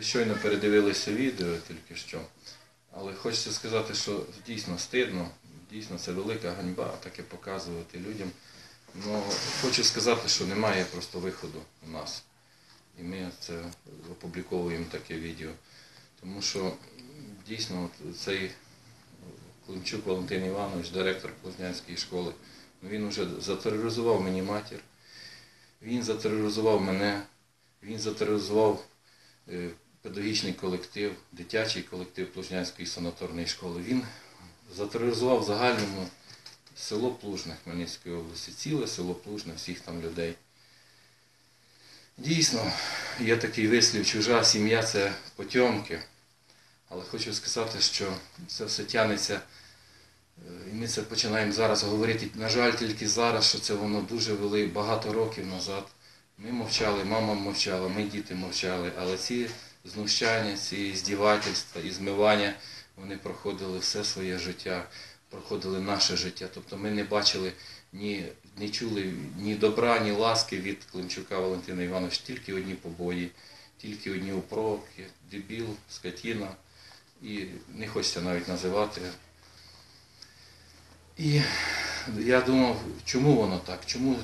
Ви щойно передивилися відео тільки що. Але хочеться сказати, що дійсно стидно, дійсно це велика ганьба таке показувати людям. Ну, хочу сказати, що немає просто виходу у нас. І ми це опубліковуємо таке відео. Тому що дійсно цей Климчук Валентин Іванович, директор Клознянської школи, ну, він вже затероризував мені матір, він затероризував мене, він затероризував е, педагогічний колектив, дитячий колектив Плужнянської санаторної школи. Він затероризував загальному село Плужне Хмельницької області, ціле село Плужне, всіх там людей. Дійсно, є такий вислів, чужа сім'я це потьомки. Але хочу сказати, що це все тянеться, е, і ми це починаємо зараз говорити. На жаль, тільки зараз, що це воно дуже вели багато років назад. Ми мовчали, мама мовчала, ми діти мовчали, але ці знущання, ці здівательства і змивання, вони проходили все своє життя, проходили наше життя. Тобто ми не бачили ні, не чули ні добра, ні ласки від Климчука Валентина Івановича, тільки одні побої, тільки одні упровки, дебіл, скотіна. І не хочеться навіть називати. І я думав, чому воно так? Чому?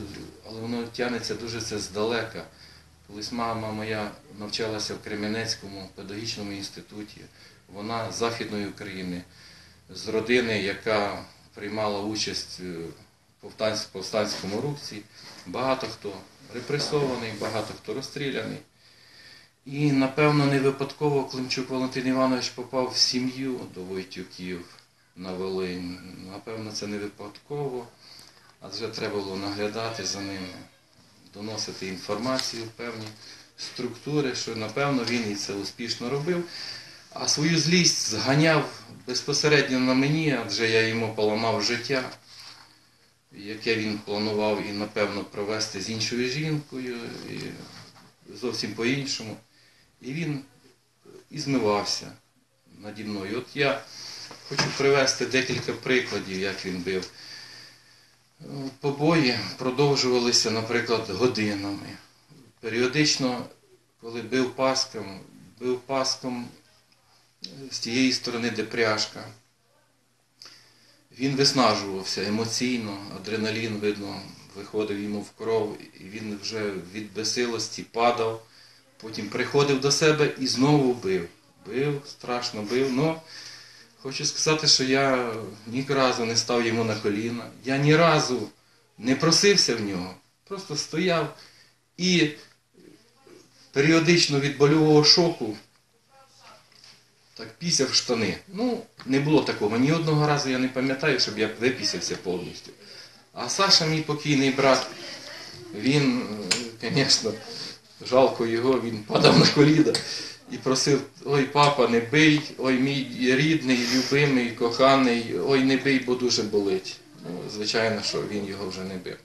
Але воно тягнеться дуже це здалека. Колись мама моя навчалася в Кременецькому педагогічному інституті. Вона з Західної України, з родини, яка приймала участь в повстанському рухці. Багато хто репресований, багато хто розстріляний. І, напевно, не випадково Климчук Валентин Іванович попав в сім'ю до Войтюків на Волинь. Напевно, це не випадково, адже треба було наглядати за ними, доносити інформацію певні структури, що, напевно, він і це успішно робив. А свою злість зганяв безпосередньо на мені, адже я йому поламав життя, яке він планував і, напевно, провести з іншою жінкою, і зовсім по-іншому. І він і змивався наді мною. От я хочу привести декілька прикладів, як він бив. Побої продовжувалися, наприклад, годинами. Періодично, коли бив паском, бив паском з тієї сторони, де пряжка. Він виснажувався емоційно, адреналін, видно, виходив йому в кров, і він вже від безсилості падав, потім приходив до себе і знову бив. Бив, страшно бив. Ну, хочу сказати, що я ні разу не став йому на коліна, я ні разу не просився в нього, просто стояв і періодично від больового шоку так пісяв штани. Ну, не було такого. Ні одного разу я не пам'ятаю, щоб я випісявся повністю. А Саша, мій покійний брат, він, звісно, жалко його, він падав на коліна і просив, ой, папа, не бий, ой, мій рідний, любимий, коханий, ой, не бий, бо дуже болить. Ну, звичайно, що він його вже не бив.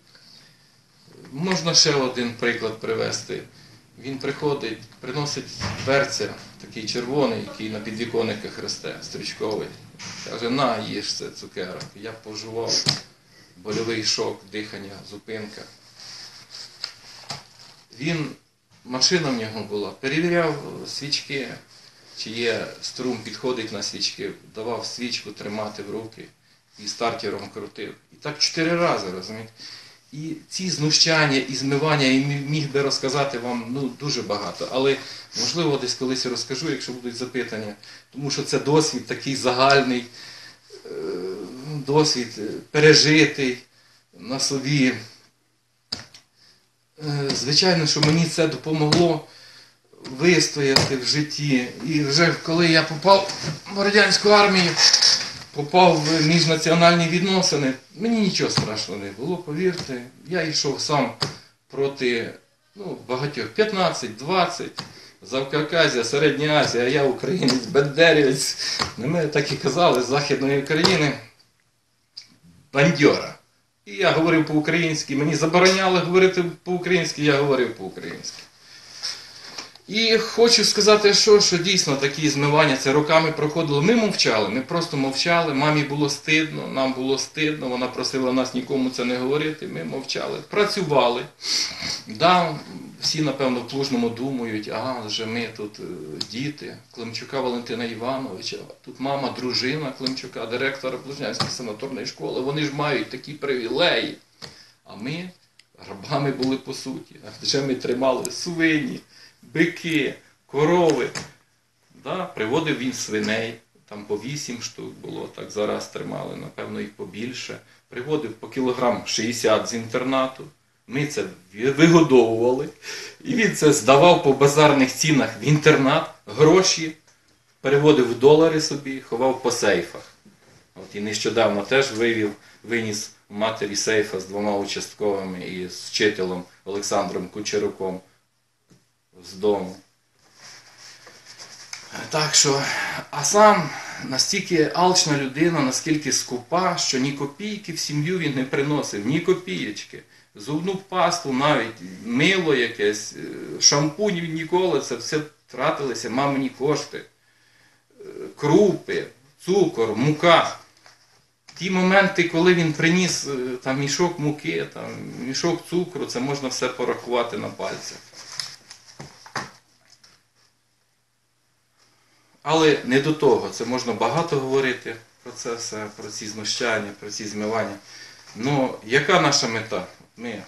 Можна ще один приклад привести. Він приходить, приносить берця, такий червоний, який на підвіконниках росте, стрічковий. Каже, на, їж це цукерок. Я пожував, больовий шок, дихання, зупинка. Він, машина в нього була, перевіряв свічки, чи є струм, підходить на свічки, давав свічку тримати в руки і стартером крутив. І так чотири рази, розумієте? І ці знущання і змивання, я міг- би розказати вам ну, дуже багато. Але можливо десь колись розкажу, якщо будуть запитання. Тому що це досвід такий загальний, е, досвід е, пережитий на собі. Е, Звичайно, що мені це допомогло вистояти в житті. І вже коли я попав в радянську армію, попав в міжнаціональні відносини, мені нічого страшного не було, повірте. Я йшов сам проти ну, багатьох 15-20. Завкавказя, Середня Азія, я українець, бендерівець. На мене так і казали з Західної України. Бандьора. І я говорив по-українськи, мені забороняли говорити по-українськи, я говорив по-українськи. І хочу сказати, що, що дійсно такі змивання це роками проходило. Ми мовчали, ми просто мовчали. Мамі було стидно, нам було стидно. Вона просила нас нікому це не говорити. Ми мовчали, працювали. Да, всі, напевно, в Плужному думають, а вже ми тут е, діти Климчука Валентина Івановича, тут мама, дружина Климчука, директора Плужнянської санаторної школи. Вони ж мають такі привілеї. А ми рабами були по суті. Адже ми тримали свині, бики, корови. Да, приводив він свиней, там по 8 штук було, так зараз тримали, напевно, їх побільше. Приводив по кілограм 60 з інтернату. Ми це вигодовували. І він це здавав по базарних цінах в інтернат, гроші, переводив в долари собі, ховав по сейфах. От і нещодавно теж вивів, виніс матері сейфа з двома участковими і з вчителем Олександром Кучеруком з дому. Так що, а сам настільки алчна людина, наскільки скупа, що ні копійки в сім'ю він не приносив, ні копієчки. Зубну пасту навіть, мило якесь, е, шампунь ніколи, це все тратилися мамині кошти. Е, Крупи, цукор, мука. Ті моменти, коли він приніс е, там, мішок муки, там, мішок цукру, це можна все порахувати на пальцях. Але не до того. Це можна багато говорити про це все, про ці знущання, про ці змивання. Ну, яка наша мета? Ми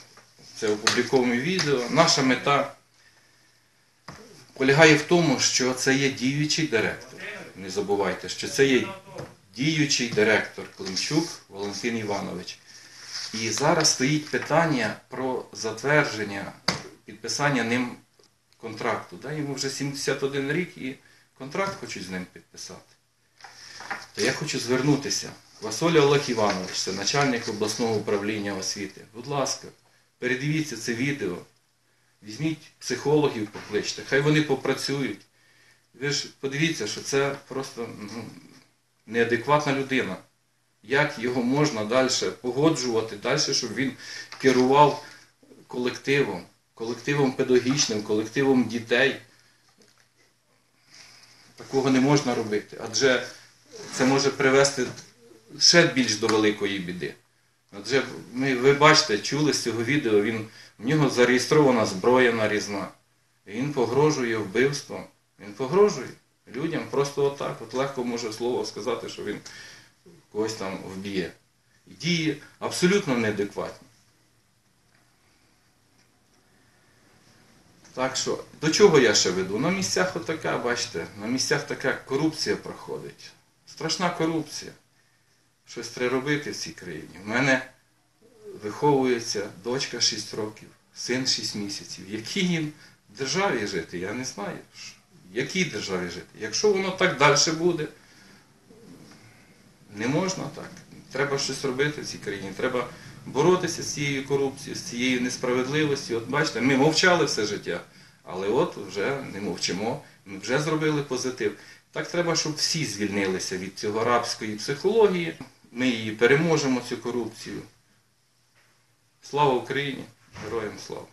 це опубліковуємо відео. Наша мета полягає в тому, що це є діючий директор. Не забувайте, що це є діючий директор Климчук Валентин Іванович. І зараз стоїть питання про затвердження, підписання ним контракту. Йому вже 71 рік і контракт хочуть з ним підписати. То я хочу звернутися. Васоля Олег Іванович, це начальник обласного управління освіти. Будь ласка, передивіться це відео. Візьміть психологів, покличте, хай вони попрацюють. Ви ж подивіться, що це просто ну, неадекватна людина. Як його можна далі погоджувати, далі, щоб він керував колективом, колективом педагогічним, колективом дітей. Такого не можна робити, адже це може привести ще більш до великої біди. Адже ми, ви бачите, чули з цього відео, він, в нього зареєстрована зброя нарізна. Він погрожує вбивством. Він погрожує людям просто отак. От легко може слово сказати, що він когось там вб'є. Дії абсолютно неадекватні. Так що, до чого я ще веду? На місцях отака, бачите, на місцях така корупція проходить. Страшна корупція. Щось треба робити в цій країні. У мене виховується дочка 6 років, син 6 місяців. Якій їм державі жити, я не знаю. В якій державі жити? Якщо воно так далі буде, не можна так. Треба щось робити в цій країні. Треба боротися з цією корупцією, з цією несправедливістю. От бачите, ми мовчали все життя, але от вже не мовчимо, ми вже зробили позитив. Так треба, щоб всі звільнилися від цього рабської психології. Ми її переможемо, цю корупцію. Слава Україні! Героям слава!